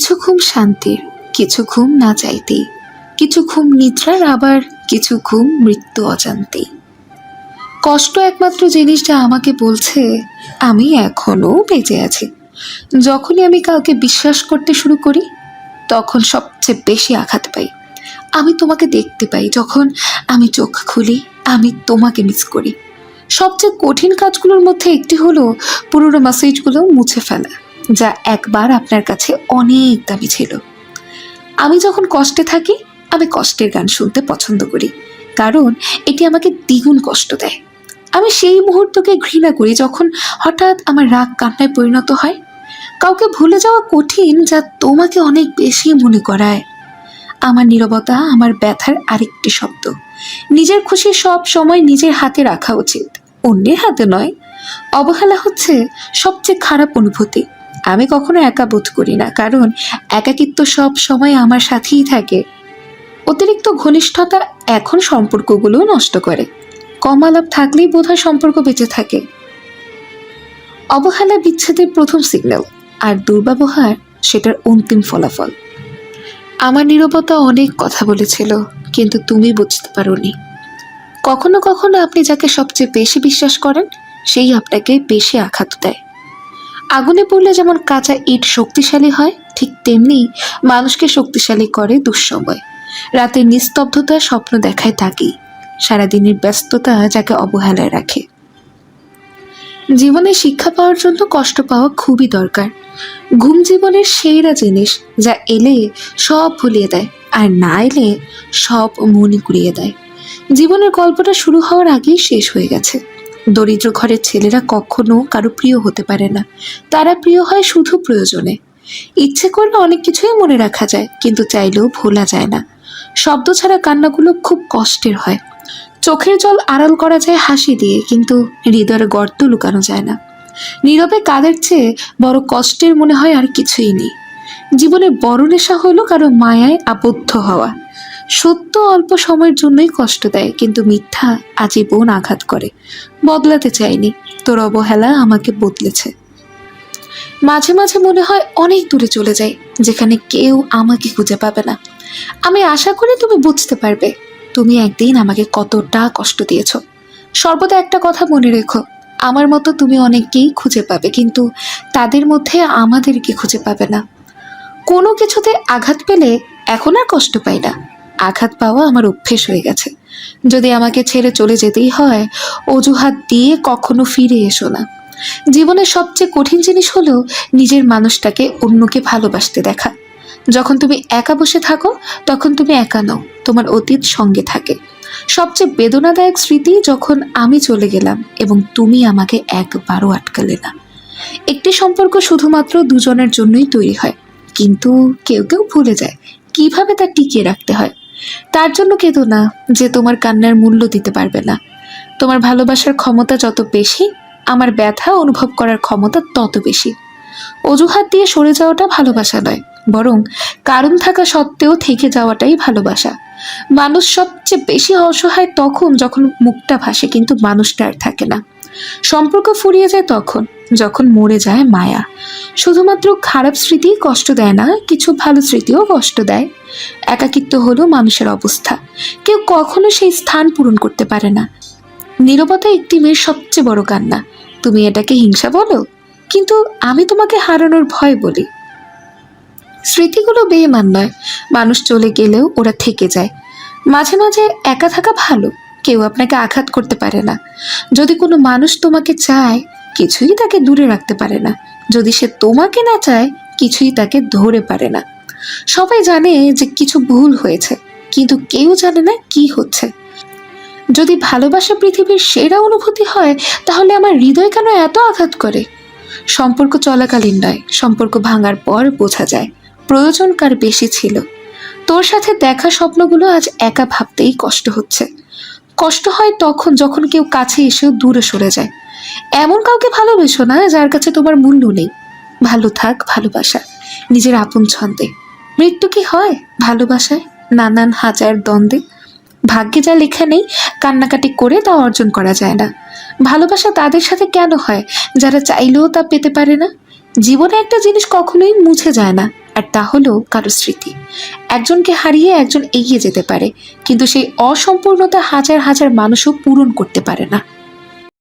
কিছু ঘুম শান্তির কিছু ঘুম না চাইতেই কিছু ঘুম নিদ্রার, আবার কিছু ঘুম মৃত্যু অজান্তেই কষ্ট একমাত্র জিনিসটা আমাকে বলছে, আমি এখনও বেঁচে আছি। যখনই আমি কাউকে বিশ্বাস করতে শুরু করি, তখন সবচেয়ে বেশি আঘাত পাই। আমি তোমাকে দেখতে পাই যখন আমি চোখ খুলি, আমি তোমাকে মিস করি। সবচেয়ে কঠিন কাজগুলোর মধ্যে একটি হলো পুরোনো মেসেজগুলো মুছে ফেলা। যা একবার আপনার কাছে অনেক দামি ছিল। আমি যখন কষ্টে থাকি, আমি কষ্টের গান শুনতে পছন্দ করি, কারণ এটি আমাকে দ্বিগুণ কষ্ট দেয়। আমি সেই মুহূর্তকে ঘৃণা করি যখন হঠাৎ আমার রাগ কান্নায় পরিণত হয়। কাউকে ভুলে যাওয়া কঠিন যা তোমাকে অনেক বেশি মনে করায়। আমার নীরবতা, আমার ব্যথার আরেকটি শব্দ। নিজের খুশি সব সময় নিজের হাতে রাখা উচিত। অন্যের হাতে নয়। অবহেলা হচ্ছে সবচেয়ে খারাপ অনুভূতি। আমি কখনো একা বোধ করি না, কারণ একাকিত্ব সব সময় আমার সাথেই থাকে। অতিরিক্ত ঘনিষ্ঠতা এখন সম্পর্কগুলো নষ্ট করে। কম আলাপ থাকলেই বোধহয় সম্পর্ক বেঁচে থাকে। অবহেলা বিচ্ছেদের প্রথম সিগন্যাল আর দুর্ব্যবহার সেটার অন্তিম ফলাফল। আমার নীরবতা অনেক কথা বলেছিল, কিন্তু তুমি বুঝতে পারোনি। কখনো কখনো আপনি যাকে সবচেয়ে বেশি বিশ্বাস করেন, সেই আপনাকে বেশি আঘাত দেয়। আগুনে পড়লে যেমন কাঁচা ইট শক্তিশালী হয়, ঠিক তেমনি মানুষকে শক্তিশালী করে দুঃসময়। রাতের নিস্তব্ধতা স্বপ্ন দেখায় তাকেই, সারাদিনের ব্যস্ততা যাকে অবহেলায় রাখে। জীবনে শিক্ষা পাওয়ার জন্য কষ্ট পাওয়া খুবই দরকার। ঘুম জীবনের সেইরা জিনিস যা এলে সব ভুলিয়ে দেয়, আর না এলে সব মনে কুড়িয়ে দেয়। জীবনের গল্পটা শুরু হওয়ার আগেই শেষ হয়ে গেছে। দরিদ্র ঘরের ছেলেরা কখনো কারও প্রিয় হতে পারে না। তারা প্রিয় হয় শুধু প্রয়োজনে। ইচ্ছে করলে অনেক কিছুই মনে রাখা যায়, কিন্তু চাইলেও ভোলা যায় না। শব্দ ছাড়া কান্নাগুলো খুব কষ্টের হয়। চোখের জল আড়াল করা যায় হাসি দিয়ে, কিন্তু হৃদয়ের গর্ত লুকানো যায় না। নীরবে কাদের চেয়ে বড় কষ্টের মনে হয় আর কিছুই নেই। জীবনের বড় নেশা হলো কারও মায়ায় আবদ্ধ হওয়া। সত্য অল্প সময়ের জন্যই কষ্ট দেয়, কিন্তু মিথ্যা আজীবন আঘাত করে। বদলাতে চাইনি। তোর অবহেলা আমাকে বদলেছে। মাঝে মাঝে মনে হয় অনেক দূরে চলে যাই, যেখানে কেউ আমাকে খুঁজে পাবে না। আমি আশা করি তুমি বুঝতে পারবে, তুমি একদিন আমাকে কতটা কষ্ট দিয়েছ। সর্বদা একটা কথা মনে রেখো, আমার মতো তুমি অনেককেই খুঁজে পাবে, কিন্তু তাদের মধ্যে আমাদেরকে খুঁজে পাবে না। কোনো কিছুতে আঘাত পেলে এখন আর কষ্ট পাই না। আঘাত পাওয়া আমার অভ্যেস হয়ে গেছে। যদি আমাকে ছেড়ে চলে যেতেই হয়, অজুহাত দিয়ে কখনো ফিরে এসো না। জীবনের সবচেয়ে কঠিন জিনিস হলো নিজের মানুষটাকে অন্যকে ভালোবাসতে দেখা। যখন তুমি একা বসে থাকো, তখন তুমি একা নও, তোমার অতীত সঙ্গে থাকে। সবচেয়ে বেদনাদায়ক স্মৃতি যখন আমি চলে গেলাম এবং তুমি আমাকে একবারও আটকালে না। একটি সম্পর্ক শুধুমাত্র দুজনের জন্যই তৈরি হয়, কিন্তু কেউ কেউ ভুলে যায় কীভাবে তা টিকিয়ে রাখতে হয়। তার জন্য কেঁদো না যে তোমার কান্নার মূল্য দিতে পারবে না। তোমার ভালোবাসার ক্ষমতা যত বেশি, আমার ব্যথা অনুভব করার ক্ষমতা তত বেশি। অজুহাত দিয়ে সরে যাওয়াটা ভালোবাসা নয়, বরং কারণ থাকা সত্ত্বেও থেকে যাওয়াটাই ভালোবাসা। মানুষ সবচেয়ে বেশি অসহায় তখন যখন মুখটা ভাসে, কিন্তু মানুষটা আর থাকে না। সম্পর্ক ফুরিয়ে যায় তখন। যখন মরে যায় মায়া। শুধুমাত্র খারাপ স্মৃতি কষ্ট দেয় না, কিছু ভালো স্মৃতিও কষ্ট দেয়। একাকিত্ব হলো মানুষের অবস্থা। কেউ কখনো সেই স্থান পূরণ করতে পারে না। নীরবতা একটি মেয়ের সবচেয়ে বড় কান্না। তুমি এটাকে হিংসা বলো? কিন্তু আমি তোমাকে হারানোর ভয় বলি। স্মৃতিগুলো বেইমান নয়। মানুষ চলে গেলেও ওরা থেকে যায়। মাঝে মাঝে একা থাকা ভালো। কেউ আপনাকে আঘাত করতে পারে না। যদি কোনো মানুষ তোমাকে চায় কিছুই তাকে দূরে রাখতে পারে না। যদি সে তোমাকে না চায়, কিছুই তাকে ধরে পারে না। সবাই জানে যে কিছু ভুল হয়েছে, কিন্তু কেউ জানে না কি হচ্ছে। যদি ভালোবাসা পৃথিবীর সেরা অনুভূতি হয়, তাহলে আমার হৃদয় কেন এত আঘাত করে? সম্পর্ক চলাকালীন নয়, সম্পর্ক ভাঙার পর বোঝা যায়, প্রয়োজন কার বেশি ছিল। তোর সাথে দেখা স্বপ্নগুলো আজ একা ভাবতেই কষ্ট হচ্ছে। কষ্ট হয় তখন যখন কেউ কাছে এসেও দূরে সরে যায়। এমন কাউকে ভালোবেসো না যার কাছে তোমার মূল্য নেই। ভালো থাক, ভালোবাসা, নিজের আপন ছন্দে। মৃত্যু কি হয় ভালোবাসায়? নানান হাজার দ্বন্দ্বে। ভাগ্যে যা লেখা নেই, কান্নাকাটি করে তা অর্জন করা যায় না। ভালোবাসা তাদের সাথে কেন হয়? যারা চাইলেও তা পেতে পারে না। জীবনে একটা জিনিস কখনোই মুছে যায় না। আর তা হলো কারও স্মৃতি। একজনকে হারিয়ে একজন এগিয়ে যেতে পারে, কিন্তু সেই অসম্পূর্ণতা হাজার হাজার মানুষও পূরণ করতে পারে না।